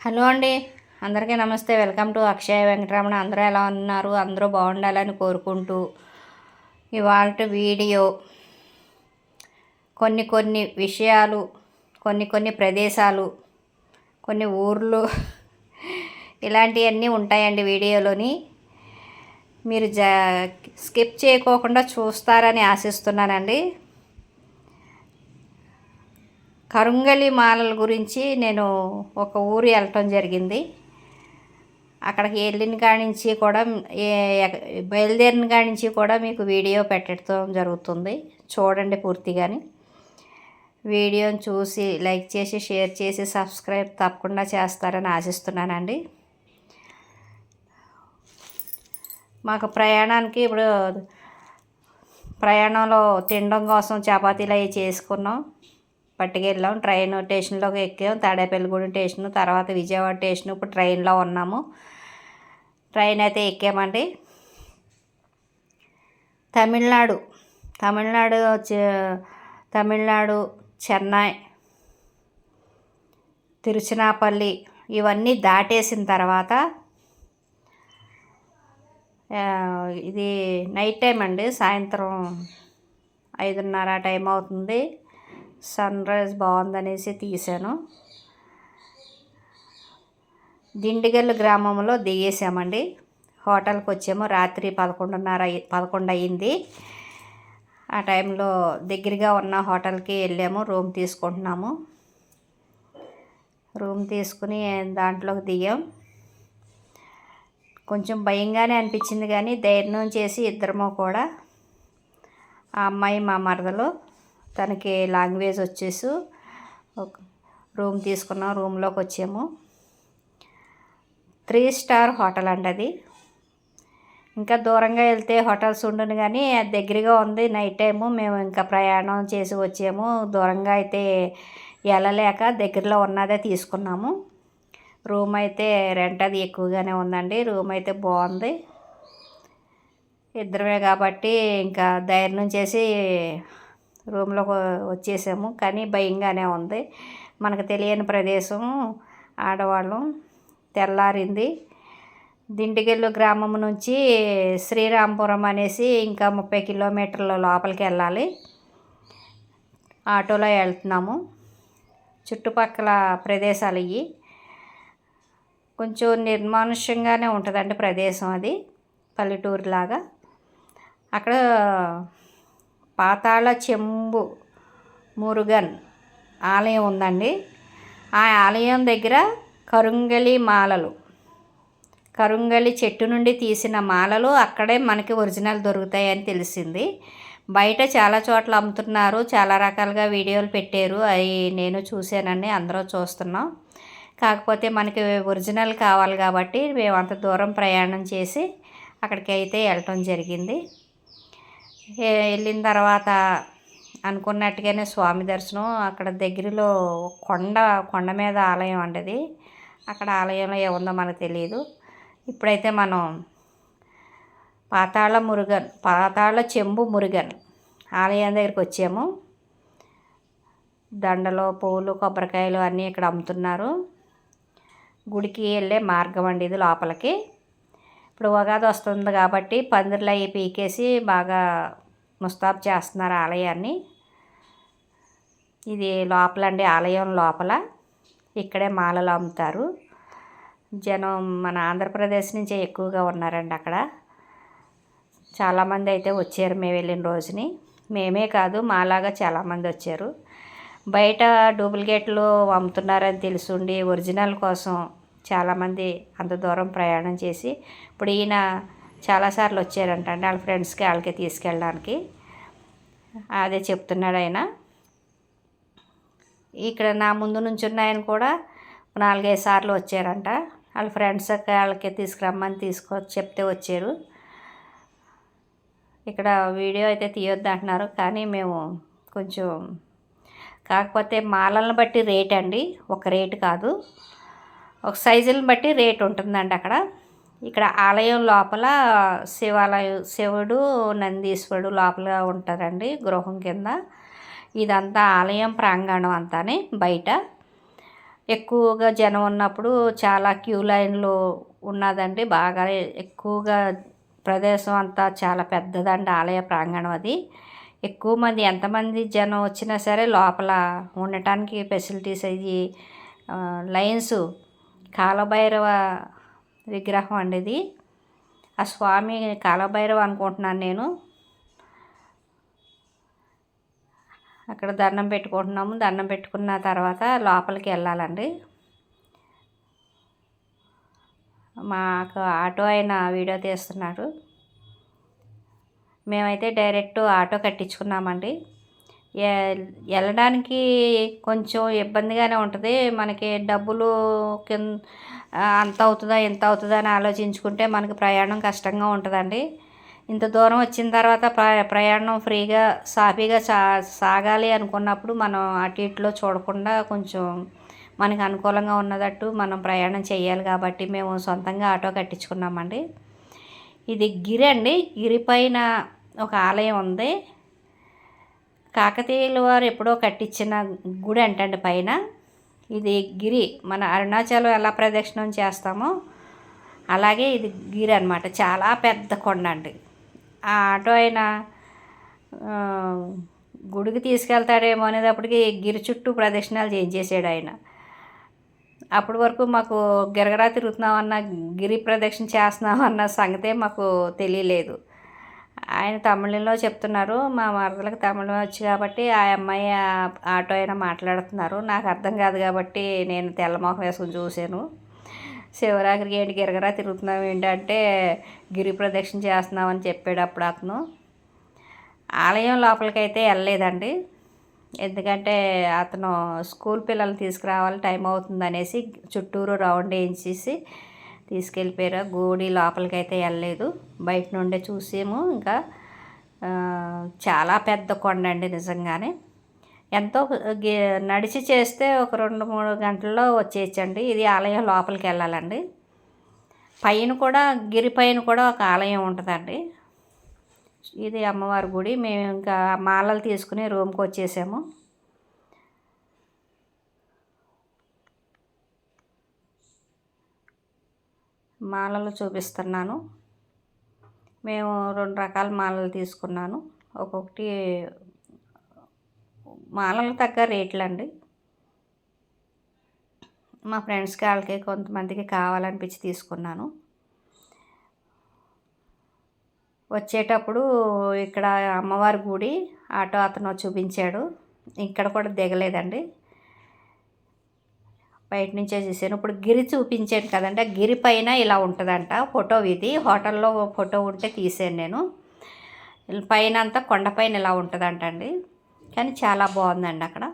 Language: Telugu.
హలో అండి. అందరికీ నమస్తే. Welcome to Akshaya Venkataramana. అందరూ ఎలా ఉన్నారు? అందరూ బాగుండాలని కోరుకుంటూ ఇవాళ వీడియో. కొన్ని కొన్ని విషయాలు కొన్ని కొన్ని ప్రదేశాలు కొన్ని ఊర్లు ఇలాంటివన్నీ ఉంటాయండి వీడియోలోని. మీరు జ స్కిప్ చేయకోకుండా చూస్తారని ఆశిస్తున్నానండి. కరుంగలి మాలల గురించి నేను ఒక ఊరు వెళ్ళటం జరిగింది. అక్కడికి వెళ్ళిన కాడి నుంచి కూడా బయలుదేరిన కాడి నుంచి కూడా మీకు వీడియో పెట్టడం జరుగుతుంది. చూడండి పూర్తిగాని. వీడియోని చూసి లైక్ చేసి షేర్ చేసి సబ్స్క్రైబ్ తప్పకుండా చేస్తారని ఆశిస్తున్నానండి. మాకు ప్రయాణానికి ఇప్పుడు ప్రయాణంలో తినడం కోసం చపాతీలు అవి చేసుకున్నాం. పట్టుకెళ్ళాం ట్రైన్ స్టేషన్లోకి ఎక్కాం. తాడేపల్లిగూడెం స్టేషన్ తర్వాత విజయవాడ స్టేషన్ ఇప్పుడు ట్రైన్లో ఉన్నాము. ట్రైన్ అయితే ఎక్కామండి. తమిళనాడు తమిళనాడు తమిళనాడు చెన్నై తిరుచినాపల్లి ఇవన్నీ దాటేసిన తర్వాత ఇది నైట్ టైం అండి. సాయంత్రం ఐదున్నర టైం అవుతుంది. సన్ రైజ్ బాగుందనేసి తీసాను. దిండిగల్లు గ్రామంలో దిగేసామండి. హోటల్కి వచ్చాము రాత్రి పదకొండున్నర పదకొండు అయింది ఆ టైంలో దగ్గరగా ఉన్న హోటల్కి వెళ్ళాము రూమ్ తీసుకుంటున్నాము. రూమ్ తీసుకుని దాంట్లోకి దిగాం. కొంచెం భయంగానే అనిపించింది కానీ ధైర్యం చేసి ఇద్దరము కూడా ఆ అమ్మాయి మా మరదలు తనకి లాంగ్వేజ్ వచ్చేసి ఒక రూమ్ తీసుకున్నాం రూమ్లోకి వచ్చాము. త్రీ స్టార్ హోటల్ అండి అది. ఇంకా దూరంగా వెళ్తే హోటల్స్ ఉండను కానీ అది దగ్గరగా ఉంది నైట్ టైము. మేము ఇంకా ప్రయాణం చేసి వచ్చాము. దూరంగా అయితే వెళ్ళలేక దగ్గరలో ఉన్నదే తీసుకున్నాము. రూమ్ అయితే రెంట్ అది ఎక్కువగానే ఉందండి. రూమ్ అయితే బాగుంది. ఇద్దరమే కాబట్టి ఇంకా ధైర్యం చేసి రూమ్లోకి వచ్చేసాము. కానీ భయంగానే ఉంది. మనకు తెలియని ప్రదేశం. ఆడవాళ్ళం తెల్లారింది. దిండిగల్లు గ్రామం నుంచి శ్రీరాంపురం అనేసి ఇంకా ముప్పై కిలోమీటర్ల లోపలికి వెళ్ళాలి. ఆటోలో వెళ్తున్నాము. చుట్టుపక్కల ప్రదేశాలు ఇవి కొంచెం నిర్మానుష్యంగానే ఉంటుందండి ప్రదేశం అది. పల్లెటూరు లాగా అక్కడ పాతాళ చెంబు మురుగన్ ఆలయం ఉందండి. ఆ ఆలయం దగ్గర కరుంగలి మాలలు కరుంగలి చెట్టు నుండి తీసిన మాలలు అక్కడే మనకి ఒరిజినల్ దొరుకుతాయని తెలిసింది. బయట చాలా చోట్ల అమ్ముతున్నారు చాలా రకాలుగా వీడియోలు పెట్టారు. అవి నేను చూశానండి అందరూ చూస్తున్నాం. కాకపోతే మనకి ఒరిజినల్ కావాలి కాబట్టి మేము అంత దూరం ప్రయాణం చేసి అక్కడికి అయితే వెళ్ళటం జరిగింది. వెళ్ళిన తర్వాత అనుకున్నట్టుగానే స్వామి దర్శనం. అక్కడ దగ్గరలో కొండ కొండ మీద ఆలయం అండి అక్కడ ఆలయంలో ఏముందో మనకు తెలియదు ఇప్పుడైతే మనం పాతాళ మురుగన్ పాతాళ చెంబు మురుగన్ ఆలయం దగ్గరికి వచ్చాము. దండలు పువ్వులు కొబ్బరికాయలు అన్నీ ఇక్కడ అమ్ముతున్నారు. గుడికి వెళ్ళే మార్గం అండి ఇది లోపలికి. ఇప్పుడు ఉగాది వస్తుంది కాబట్టి పందిర్లు అవి పీకేసి బాగా ముస్తాబు చేస్తున్నారు ఆలయాన్ని. ఇది లోపలండి ఆలయం లోపల. ఇక్కడే మాలలు అమ్ముతారు. జనం మన ఆంధ్రప్రదేశ్ నుంచే ఎక్కువగా ఉన్నారండి అక్కడ. చాలామంది అయితే వచ్చారు మేము వెళ్ళిన రోజుని. మేమే కాదు మాలాగా చాలామంది వచ్చారు. బయట డూప్లికేట్లు అమ్ముతున్నారని తెలుసుండి ఒరిజినల్ కోసం చాలామంది అంత దూరం ప్రయాణం చేసి ఇప్పుడు ఈయన చాలాసార్లు వచ్చారంట అండి. వాళ్ళ ఫ్రెండ్స్కి వాళ్ళకి తీసుకెళ్ళడానికి. అదే చెప్తున్నాడు ఆయన. ఇక్కడ నా ముందు నుంచి ఉన్న ఆయన కూడా నాలుగైదు సార్లు వచ్చారంట. వాళ్ళ ఫ్రెండ్స్ వాళ్ళకి తీసుకురమ్మని తీసుకొ చెప్తే వచ్చారు. ఇక్కడ వీడియో అయితే తీయొద్దు అంటున్నారు. కానీ మేము కొంచెం కాకపోతే మాలలను బట్టి రేట్ అండి. ఒక రేటు కాదు. ఒక సైజులను బట్టి రేట్ ఉంటుందండి అక్కడ. ఇక్కడ ఆలయం లోపల శివాలయం శివుడు నందీశ్వరుడు లోపల ఉంటారండి గృహం కింద. ఇదంతా ఆలయం ప్రాంగణం అంతానే బయట. ఎక్కువగా జనం ఉన్నప్పుడు చాలా క్యూ లైన్లు ఉన్నదండి. బాగా ఎక్కువగా ప్రదేశం అంతా చాలా పెద్దదండి ఆలయ ప్రాంగణం అది. ఎక్కువ మంది ఎంతమంది జనం వచ్చినా సరే లోపల ఉండటానికి ఫెసిలిటీస్ అయ్యి లైన్స్ కాలభైరవ విగ్రహం అండి ఇది. ఆ స్వామి కాలభైరవ అనుకుంటున్నాను నేను. అక్కడ దండం పెట్టుకుంటున్నాము. దండం పెట్టుకున్న తర్వాత లోపలికి వెళ్ళాలండి. మాకు ఆటో ఆయన వీడియో తీస్తున్నాడు. మేమైతే డైరెక్ట్ ఆటో కట్టించుకున్నామండి. వెళ్ళడానికి కొంచెం ఇబ్బందిగానే ఉంటుంది. మనకి డబ్బులు కింద అంత అవుతుందా ఇంత అవుతుందా అని ఆలోచించుకుంటే మనకి ప్రయాణం కష్టంగా ఉంటుందండి. ఇంత దూరం వచ్చిన తర్వాత ప్రయాణం ఫ్రీగా సాఫీగా సా సాగాలి అనుకున్నప్పుడు మనం అటు ఇటులో చూడకుండా కొంచెం మనకి అనుకూలంగా ఉన్నదట్టు మనం ప్రయాణం చేయాలి కాబట్టి మేము సొంతంగా ఆటో కట్టించుకున్నామండి. ఇది గిరి అండి గిరి పైన ఒక ఆలయం ఉంది. కాకతీయుల వారు ఎప్పుడో కట్టించిన గుడి అంటండి పైన. ఇది గిరి. మన అరుణాచలం ఎలా ప్రదక్షిణం చేస్తామో అలాగే ఇది గిరి అనమాట చాలా పెద్ద కొండ అండి. ఆ ఆటో ఆయన గుడికి తీసుకెళ్తాడేమో అనేటప్పటికి గిరి చుట్టూ ప్రదక్షిణాలు చేయించేసాడు ఆయన. అప్పటి వరకు మాకు గిరగరా తిరుగుతున్నామన్న గిరి ప్రదక్షిణ చేస్తున్నామన్న సంగతే మాకు తెలియలేదు. ఆయన తమిళంలో చెప్తున్నారు మా మరదలకు తమిళం వచ్చి కాబట్టి ఆ అమ్మాయి ఆటో అయినా మాట్లాడుతున్నారు. నాకు అర్థం కాదు కాబట్టి నేను తెల్లమొహం వేసుకుని చూశాను. శివరాత్రికి ఏంటి గిరగరా తిరుగుతున్నాం ఏంటంటే గిరి ప్రదక్షిణ చేస్తున్నామని చెప్పాడు అప్పుడు అతను. ఆలయం లోపలికైతే వెళ్ళలేదండి. ఎందుకంటే అతను స్కూల్ పిల్లల్ని తీసుకురావాలి టైం అవుతుంది అనేసి చుట్టూరు రౌండ్ వేయించేసి తీసుకెళ్ళిపోయారు. గోడి లోపలికి అయితే వెళ్ళలేదు. బయట నుండే చూసాము ఇంకా చాలా పెద్ద కొండ అండి నిజంగానే. ఎంతో నడిచి చేస్తే ఒక రెండు మూడు గంటల్లో వచ్చేయచ్చండి. ఇది ఆలయం లోపలికి వెళ్ళాలండి. పైన కూడా గిరి పైన కూడా ఒక ఆలయం ఉంటుందండి. ఇది అమ్మవారి గుడి. మేము ఇంకా మాలలు తీసుకుని రూమ్కి వచ్చేసాము. మాలలు చూపిస్తున్నాను. మేము రెండు రకాల మాలలు తీసుకున్నాను. ఒక్కొక్కటి మాలలు తగ్గ రేట్లు అండి మా ఫ్రెండ్స్కి వాళ్ళకి కొంతమందికి కావాలనిపించి తీసుకున్నాను. వచ్చేటప్పుడు ఇక్కడ అమ్మవారి గుడి ఆటో అతను చూపించాడు. ఇక్కడ కూడా దిగలేదండి. బయట నుంచే చూసాను ఇప్పుడు గిరి చూపించాను కదండి. ఆ గిరి పైన ఇలా ఉంటుందంట ఫోటో ఇది హోటల్లో ఫోటో ఉంటే తీసాను నేను. పైన అంతా కొండపైన ఇలా ఉంటుందంట అండి కానీ చాలా బాగుందండి అక్కడ.